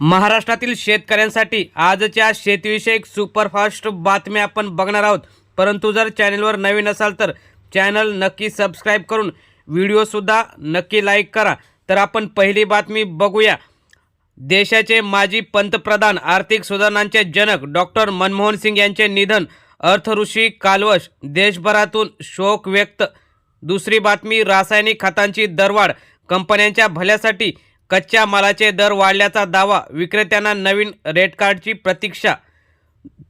महाराष्ट्रातील शेतकऱ्यांसाठी आजच्या शेतीविषयक सुपरफास्ट बातम्या आपण बघणार आहोत. परंतु जर चॅनलवर नवीन असाल तर चॅनल नक्की सबस्क्राईब करून व्हिडिओसुद्धा नक्की लाईक करा. तर आपण पहिली बातमी बघूया. देशाचे माजी पंतप्रधान आर्थिक सुधारणांचे जनक डॉक्टर मनमोहन सिंग यांचे निधन अर्थऋषी कालवश देशभरातून शोक व्यक्त. दुसरी बातमी रासायनिक खतांची दरवाढ कंपन्यांच्या भल्यासाठी कच्च्या मालाचे दर वाढल्याचा दावा विक्रेत्यांना नवीन रेट कार्डची प्रतीक्षा.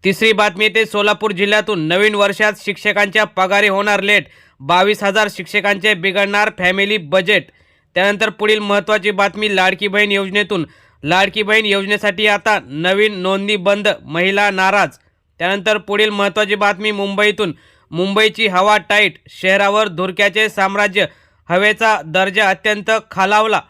तिसरी बातमी येते सोलापूर जिल्ह्यातून नवीन वर्षात शिक्षकांच्या पगारी होणार लेट. बावीस हजार शिक्षकांचे बिघडणार फॅमिली बजेट. त्यानंतर पुढील महत्त्वाची बातमी लाडकी बहीण योजनेतून. लाडकी बहीण योजनेसाठी आता नवीन नोंदणी बंद महिला नाराज. त्यानंतर पुढील महत्त्वाची बातमी मुंबईतून. मुंबईची हवा टाईट शहरावर धुरक्याचे साम्राज्य. हवेचा दर्जा अत्यंत खालावला.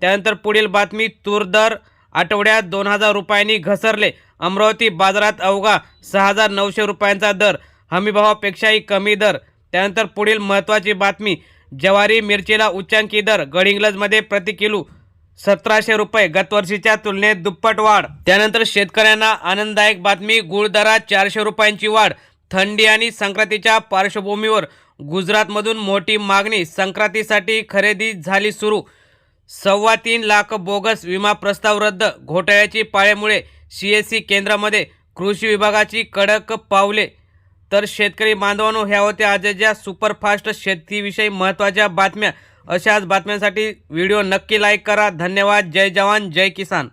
त्यानंतर पुढील बातमी तूर दर आठवड्यात दोन हजार रुपयांनी घसरले. अमरावती बाजारात अवघा सहा हजार नऊशे रुपयांचा दर हमीभावापेक्षाही कमी दर. त्यानंतर पुढील महत्त्वाची बातमी ज्वारी मिरचीला उच्चांकी दर गडिंग्लजमध्ये प्रति किलो सतराशे रुपये गतवर्षीच्या तुलनेत दुप्पट वाढ. त्यानंतर शेतकऱ्यांना आनंददायक बातमी गुळ दरात चारशे रुपयांची वाढ. थंडी आणि संक्रांतीच्या पार्श्वभूमीवर गुजरातमधून मोठी मागणी संक्रांतीसाठी खरेदी झाली सुरू. सव्वा तीन लाख बोगस विमा प्रस्ताव रद्द. घोटाळ्याची पाळेमुळे सी एस सी केंद्रामध्ये कृषी विभागाची कडक पावले. तर शेतकरी बांधवांनो ह्या होत्या आजच्या सुपरफास्ट शेतीविषयी महत्त्वाच्या बातम्या. अशाच बातम्यांसाठी व्हिडिओ नक्की लाईक करा. धन्यवाद. जय जवान. जय किसान.